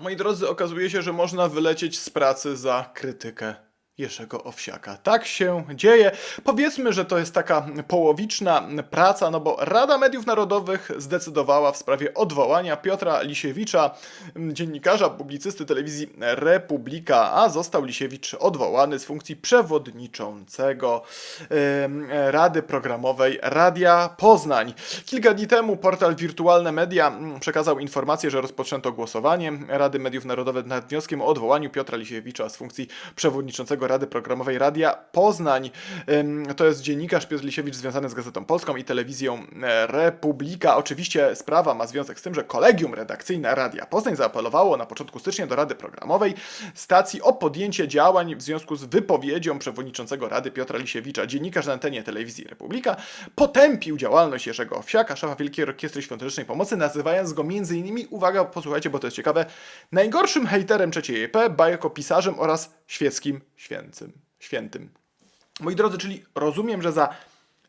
Moi drodzy, okazuje się, że można wylecieć z pracy za krytykę Jerzego Owsiaka. Tak się dzieje. Powiedzmy, że to jest taka połowiczna praca, no bo Rada Mediów Narodowych zdecydowała w sprawie odwołania Piotra Lisiewicza, m, dziennikarza, publicysty telewizji Republika, a został Lisiewicz odwołany z funkcji przewodniczącego Rady Programowej Radia Poznań. Kilka dni temu portal Wirtualne Media mm, przekazał informację, że rozpoczęto głosowanie Rady Mediów Narodowych nad wnioskiem o odwołaniu Piotra Lisiewicza z funkcji przewodniczącego Rady Programowej Radia Poznań. To jest dziennikarz Piotr Lisiewicz związany z Gazetą Polską i telewizją e, Republika. Oczywiście sprawa ma związek z tym, że kolegium redakcyjne Radia Poznań zaapelowało na początku stycznia do Rady Programowej stacji o podjęcie działań w związku z wypowiedzią przewodniczącego Rady Piotra Lisiewicza. Dziennikarz na antenie telewizji Republika potępił działalność Jerzego Owsiaka, szefa Wielkiej Orkiestry Świątecznej Pomocy, nazywając go m.in., uwaga, posłuchajcie, bo to jest ciekawe, najgorszym hejterem trzeciej EP, bajkopisarzem oraz świeckim święcym, świętym. Moi drodzy, czyli rozumiem, że za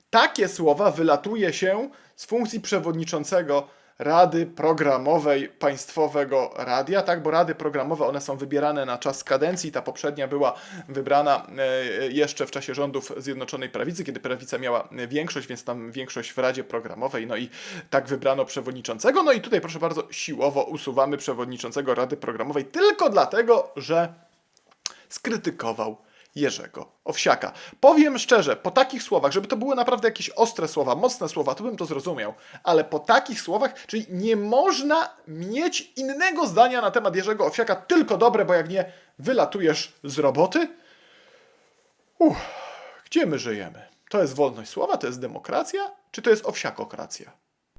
takie słowa wylatuje się z funkcji przewodniczącego Rady Programowej Państwowego Radia, tak, bo rady programowe one są wybierane na czas kadencji. Ta poprzednia była wybrana e, jeszcze w czasie rządów Zjednoczonej Prawicy, kiedy prawica miała większość, więc tam większość w Radzie Programowej, no i tak wybrano przewodniczącego. No i tutaj proszę bardzo, siłowo usuwamy przewodniczącego Rady Programowej tylko dlatego, że skrytykował Jerzego Owsiaka. Powiem szczerze, po takich słowach, żeby to były naprawdę jakieś ostre słowa, mocne słowa, to bym to zrozumiał, ale po takich słowach, czyli nie można mieć innego zdania na temat Jerzego Owsiaka, tylko dobre, bo jak nie, wylatujesz z roboty? Uff, gdzie my żyjemy? To jest wolność słowa, to jest demokracja, czy to jest owsiakokracja?